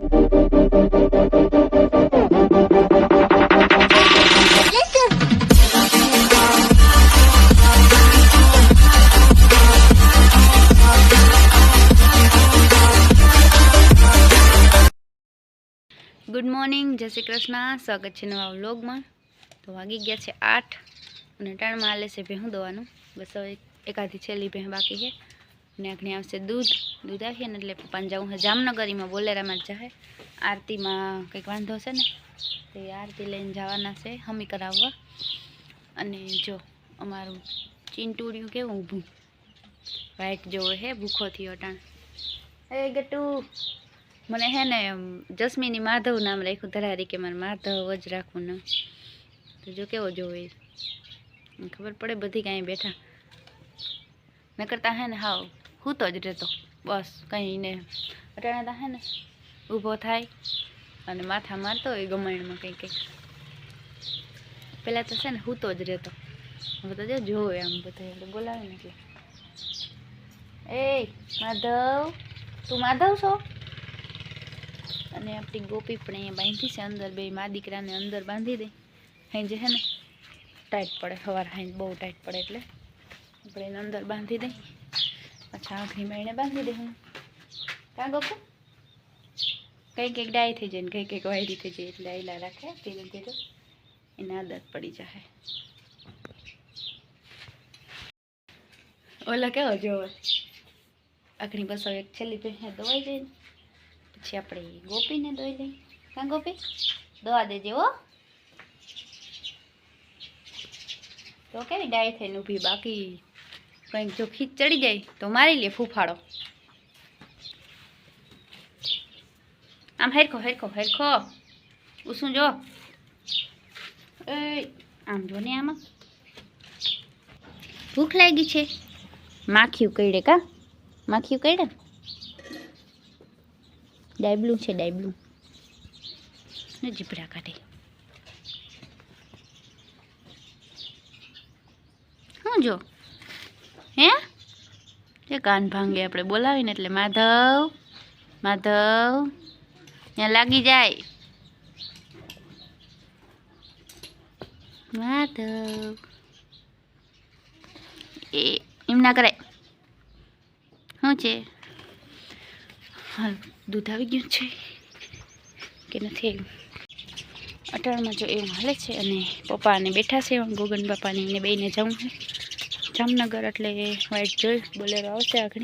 Good morning જય શ્રી કૃષ્ણ. સ્વાગત છે નવા વ્લોગમાં. તો વાગી ગયા છે આઠ અને ત્રણ હાલે છે ભેહું દોવાનું. બસ હવે એકાદી છેલ્લી ભેહ બાકી છે. આગળ આવશે દૂધ. દૂધ આવીએ ને એટલે પપ્પાને જવું છે જામનગરીમાં, બોલેરામાં જ જાય આરતીમાં કંઈક વાંધો છે ને? તો આરતી લઈને જવાના છે, હમી કરાવવા. અને જો, અમારું ચીંટુડિયું કેવું ઊભું. વાઈટ જોવે હે, ભૂખો થયો ટાણ એ ગટુ, મને હે ને જસ્મીની માધવ નામ રાખ્યું ધરારી કે મારે માધવ જ રાખવું નામ. તો જો કેવો જોવે. ખબર પડે બધી કાંઈ બેઠા. મેં કરતા હે ને, હાવ હૂતો જ રહેતો. બસ, કંઈ ને. અટાણા તા હે ને, ઊભો થાય અને માથા મારતો હોય ગમાયણમાં કંઈ કંઈક પહેલાં તો છે ને હૂતો જ રહેતો. હવે તો જો જોવે આમ બધા એટલે બોલાવે ને એટલે. એ માધવ, તું માધવ છો? અને આપણી ગોપી પણ અહીંયા બાંધી છે અંદર, બે મા દીકરાને અંદર બાંધી દે. હાંજે છે ને, ટાઈટ પડે, સવાર હાંજ બહુ ટાઈટ પડે એટલે. આપણે એને અંદર બાંધી દઈ પાછા આંખની માઈને બાંધી દે હું કાં ગોપુ કંઈક કંઈક ડાય થઈ જાય ને કંઈક કંઈક વાયરી થઈ જાય એટલે આયલા રાખે ધીરે ધીરે એને આદત પડી જાય ઓલા કેવો જોવે આખણી બસો એક છેલ્લી પહે દવાઈ જઈને પછી આપણે ગોપીને દોઈ લઈ કાં ગોપી દવા દેજે હો તો કેવી ડાય થઈને ઊભી બાકી કંઈક જો ખીચ ચડી જાય તો મારી લે ફૂફાડો. આમ હેરખો હેરખો હેરખો. ઉસું જો. એ આમ જો ને આમાં. ભૂખ લાગી છે. માખીયું કઈડે કા? માખીયું કઈડે ડાયબલું છે ડાયબલું. ને જીભડા કાઢે. શું જો. હે? એ કાન ભાંગે આપણે બોલાવીને એટલે માધવ માધવ, ત્યાં લાગી જાય. માધવ. એ એમ ના કરાય શું છે? હાલ દૂધ આવી ગયું છે કે નથી? આવ્યું અટાણમાં જો એવું હાલે છે અને પપ્પા અને બેઠા છે ગોગન બાપાની એને બેને જવું છે. જામનગર એટલે વાઈટ જોઈ, બોલેરો આવશે આગળ.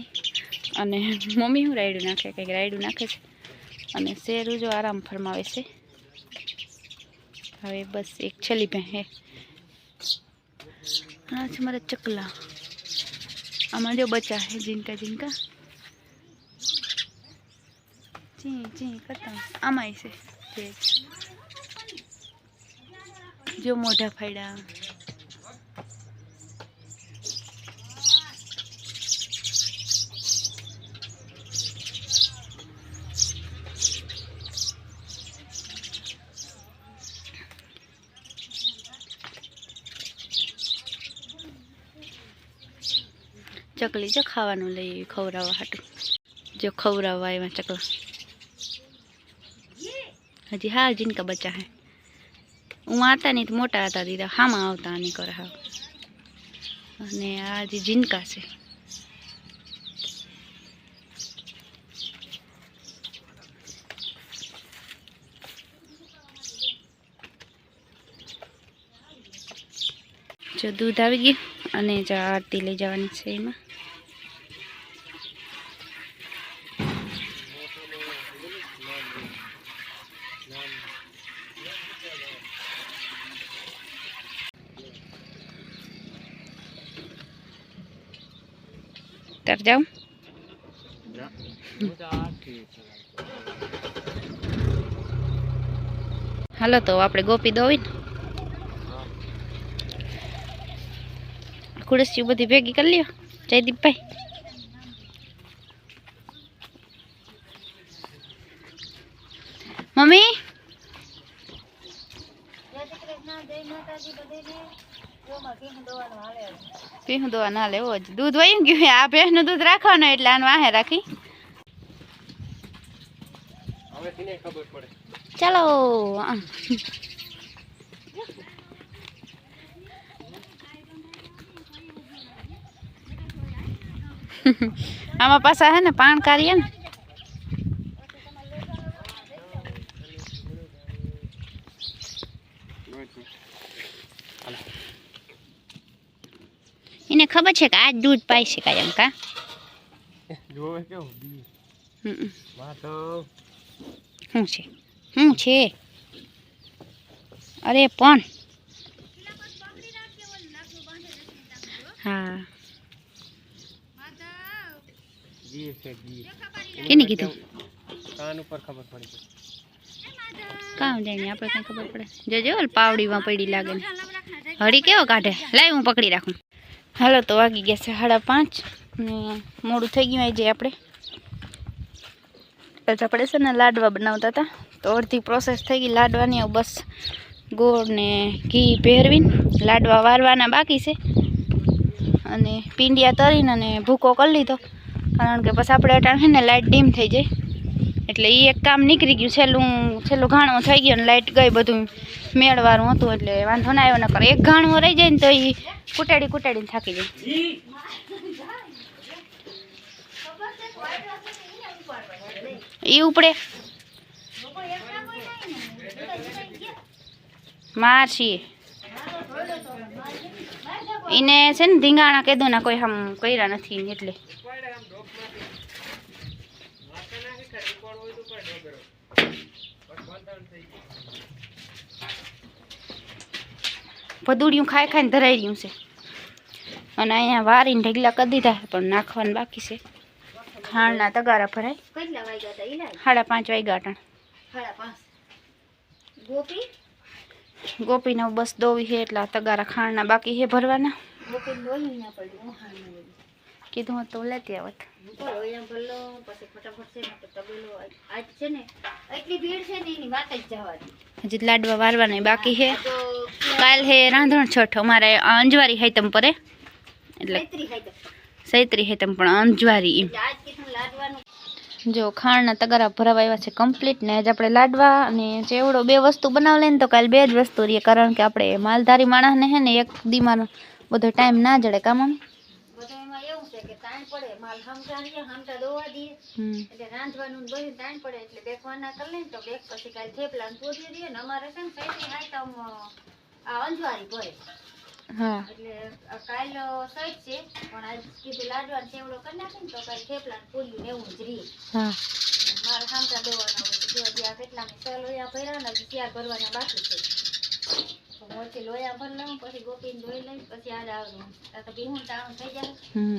અને મમ્મી હું રાયડું નાખે, કંઈક રાયડું નાખે છે. અને શેરું જો આરામ ફરમાવે છે. હવે બસ એક છેલ્લી ભેં હે. આ છે મારા ચકલા. આમાં જો બચા હે જીનકા જીનકા ચી ચી કરતા આમાંય છે. જો મોઢા ફાડ્યા ચકલી જો ખાવાનું લઈ આવી ખવડાવવા હાટું. જો ખવડાવવા એમાં ચકલા. હજી હા જીનકા બચ્ચા હે. હું આતા નહીં તો મોટા હતા દીધા. હામાં આવતા નહીં કરે હા અને આ જે જીનકા છે. જો દૂધ આવી ગયું અને જો આરતી લઈ જવાની છે એમાં. તાર જાઉં હાલો તો આપણે ગોપી દોવી ને. બધી ભેગી કરી લ્યો જયદીપભાઈ. મમ્મી? ભેહું દોવા ના લેવો જ. દૂધ વહી ગયું આ ભેંસનું દૂધ રાખવાનું એટલે આનું વાહે રાખી. ચાલો. આમ. આમાં પાછા હે ને પાણ કાઢીએ ને એને ખબર છે કે આ દૂધ પાઈ છે એમ કા? જોવે કેવું? બી. વાતો શું છે? શું છે? અરે પણ. હા. કેને કીધું? કાન ઉપર ખબર પડી કામ આપણે કઈ ખબર પડે. જોજો ઓલ પાવડીમાં પડી લાગે હળી કેવો કાઢે? લાય હું પકડી રાખું. હાલો, તો વાગી ગયા છે સાડા પાંચ ને મોડું થઈ ગયું આજે આપણે. પછી આપણે છે ને લાડવા બનાવતા હતા. તો અડધી પ્રોસેસ થઈ ગઈ લાડવાની બસ ગોળ ને ઘી પહેરવીને લાડવા વારવાના બાકી છે. અને પીંડિયા તરીને અને ભૂકો કરી લીધો. કારણ કે પછી આપણે અટાણ છે ને લાઇટ ડીમ થઈ જાય. એટલે એ એક કામ નીકળી ગયું, છેલ્લું છેલ્લું ઘાણું થઈ ગયું ને લાઇટ ગઈ બધું મેળવાનું હતું એટલે વાંધો ના આવ્યો ન કરે એક ઘાણું રહી જાય ને તો એ કુટાડી કુટાડીને થાકી જાય. એ ઉપડે. મારશી એને છે ને ધીંગાણા કીધું કોઈ આમ કર્યા નથી એટલે. ભદુડિયું ખાઈ ખાઈને ધરાઈ રહ્યું છે. અને અહીંયા વારીને ઢગલા કરી દીધા પણ નાખવાનું બાકી છે. ખાંડના તગારા ભરાય. સાડા પાંચ વાગ્યા અટાણ સાડા પાંચ. ગોપી? બસ દોવી છે એટલા તગારા ખાણના બાકી છે ભરવાના. કીધું હોત તો. લેતી આવત બોલો અહીંયા ભલો પછી ફટાફટ છે ને તો તબેલો આજ- આજ છે ને એટલી ભીડ છે ને એની વાત જ જવાની. હજી લાડવા વારવાના બાકી છે. તો કાલ હે રાંધણ છઠ અમારે અંજવારી હેતમ પરે. એટલે ચૈત્રી ખાઈ દો. સૈત્રી હેતમ પણ અંજવારી એમ. એટલે આજ કીધું લાડવાનું. જો ખાંડના તગારા ભરાવા આવ્યા છે કમ્પ્લીટ ને આજ આપણે લાડવા અને ચેવડો બે વસ્તુ બનાવ લઈને તો કાલે બે જ વસ્તુ રહીએ કારણ કે આપણે માલધારી માણસને હે ને એક દીમાં બધો ટાઈમ ના જડે કામ બધું એમાં એવું છે કે તાણ પડે. માલ હમતા રહીએ હમતા દોવા દઈએ. એટલે રાંધવાનું બધું તાણ પડે. એટલે બેકવાના કરી લઈને તો બેક પછી કાલે થેપલા ને દઈએ ને અમારે છે ને કઈ આઈટમ આ અંજવારી ભરે. એટલે કાલ સઈટ છે પણ આજ કીધું લાડવા ને સેવડો કરી નાખે ને તો કાલે થેપલા ને પૂરી ને એવું જ રહી મારે હામટા દેવાના હોય તો જો આ કેટલા સેલ લોયા ભર્યા ને ત્યાં ભરવાના બાકી છે. તો લોયા ભર લઉં પછી ગોપીને ધોઈ લઈ પછી આજ આવવાનું તો ભીહું ટાણું થઈ જાય. હમ.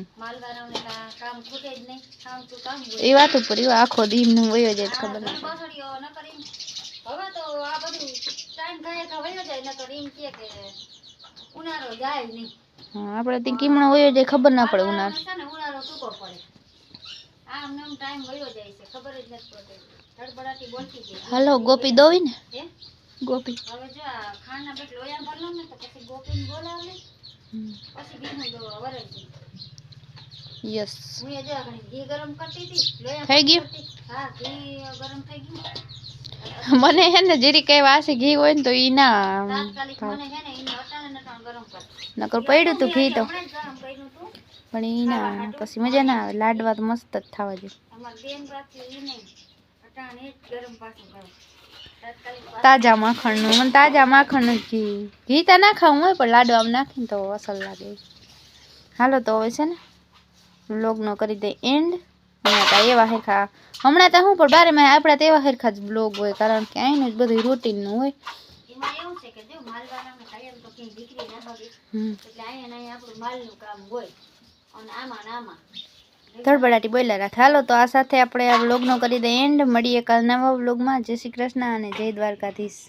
કામ જ નહીં કામ તું કામ એ વાત ઉપર એવો આખો દીમનું વયો જાય ખબર ના બસડીઓ ન કરી હવે તો આ બધું ટાઈમ થાય કે વયો જાય નકર એમ કહે કે ઉનાળો જાય નહીં. હા આપણે ત્યાં કીમણો વયો જાય ખબર ના પડે ઉનાળો. છે ને ઉનાળો સૂકો પડે. આમ ને ટાઈમ વયો જાય છે ખબર જ નથી પડતી. ધડબડાટી બોલતી હાલો ગોપી દોવી ને. ગોપી. હવે જો આ ખાંડના લોયા ભરલો ને તો પછી ગોપીને બોલાવે પછી બીજું દો વરણજી યસ. હું એ જો ઘી ગરમ કરતી હતી લોયા થઈ ગયું? હા ઘી ગરમ થઈ ગયું. મને હે ને જેરી કઈ વાસી ઘી હોય ને તો ઈ ના તાત્કાલિક મને છે ને એને અટાણે ને ગરમ કર. નકર પડ્યું તું ઘી તો. પણ ઈ ના પછી મજા ના આવે. લાડવા તો મસ્ત જ થવા જોઈએ અમાર બેન બાકી ઈ નહીં અટાણે ગરમ પાછું ગરમ. તાત્કાલિક પાછું તાજા માખણનું મને તાજા માખણનું જ ઘી. ઘી તો ના ખાવું હોય પણ લાડુ આમ નાખીને તો અસલ લાગે. હાલો તો હવે છે ને બ્લોગનો કરી દે એન્ડ હમણાં તો એવા હેરખા હમણાં તો હું પણ બારે માં આપણા તેવા હેરખા જ બ્લોગ હોય કારણ કે અહીંનું જ બધું રૂટીનનું હોય. એટલે અહીંયા આપણું માલનું કામ હોય. અને આમાં આમાં. ધડબડાટી બોલ્યા રાખે. હાલો, તો આ સાથે આપણે આ વ્લોગનો કરી દઈએ એન્ડ મળીએ કાલ નવા વ્લોગમાં. જય શ્રી કૃષ્ણ અને જય દ્વારકાધીશ.